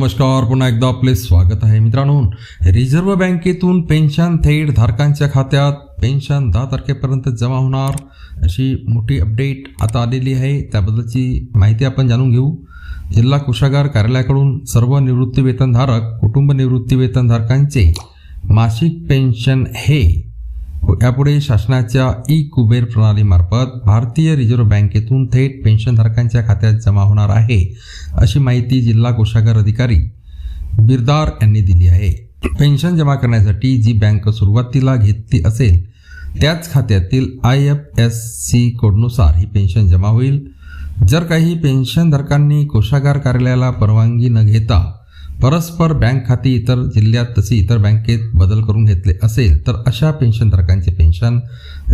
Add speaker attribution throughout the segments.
Speaker 1: नमस्कार पुन्हा एकदा आपले स्वागत आहे मित्रांनो. रिझर्व्ह बँकेतून पेन्शन थेट धारकांच्या खात्यात पेन्शन दहा तारखेपर्यंत जमा होणार अशी मोठी अपडेट आता आलेली आहे. त्याबद्दलची माहिती आपण जाणून घेऊ. जिल्हा कोषागार कार्यालयाकडून सर्व निवृत्ती वेतनधारक कुटुंब निवृत्ती वेतनधारकांचे मासिक पेन्शन हे यापुढे शासनाच्या ई कुबेर प्रणालीमार्फत भारतीय रिझर्व्ह बँकेतून थेट पेन्शनधारकांच्या खात्यात जमा होणार आहे अशी माहिती जिल्हा कोषागार अधिकारी बिरदार यांनी दिली आहे. पेन्शन जमा करण्यासाठी जी बँक सुरुवातीला घेतली असेल त्याच खात्यातील आय एफ एस सी कोडनुसार ही पेन्शन जमा होईल. जर काही पेन्शनधारकांनी कोषागार कार्यालयाला परवानगी न घेता परस्पर बँक खाती इतर जिल्ह्यात तसे इतर बँकेत बदल करून घेतले असेल तर अशा पेन्शनधारकांचे पेन्शन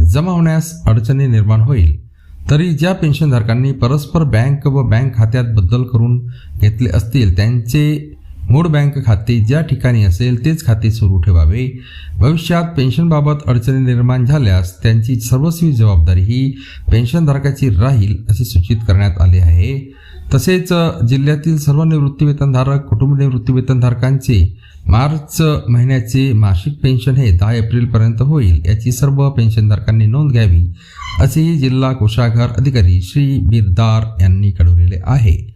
Speaker 1: जमा होण्यास अडचणी निर्माण होईल. तरी ज्या पेन्शनधारकांनी परस्पर बँक व बँक खात्यात बदल करून घेतले असतील त्यांचे मूळ बँक खाते ज्या ठिकाणी असेल तेच खाते सुरू ठेवावे. भविष्यात पेन्शनबाबत अडचणी निर्माण झाल्यास त्यांची सर्वस्वी जबाबदारी ही पेन्शनधारकाची राहील असे सूचित करण्यात आले आहे. तसेच जिल्ह्यातील सर्व निवृत्तीवेतनधारक कुटुंब निवृत्तीवेतनधारकांचे मार्च महिन्याचे मासिक पेन्शन हे दहा एप्रिलपर्यंत होईल याची सर्व पेन्शनधारकांनी नोंद घ्यावी असेही जिल्हा कोषागार अधिकारी श्री बिरदार यांनी कळवलेले आहे.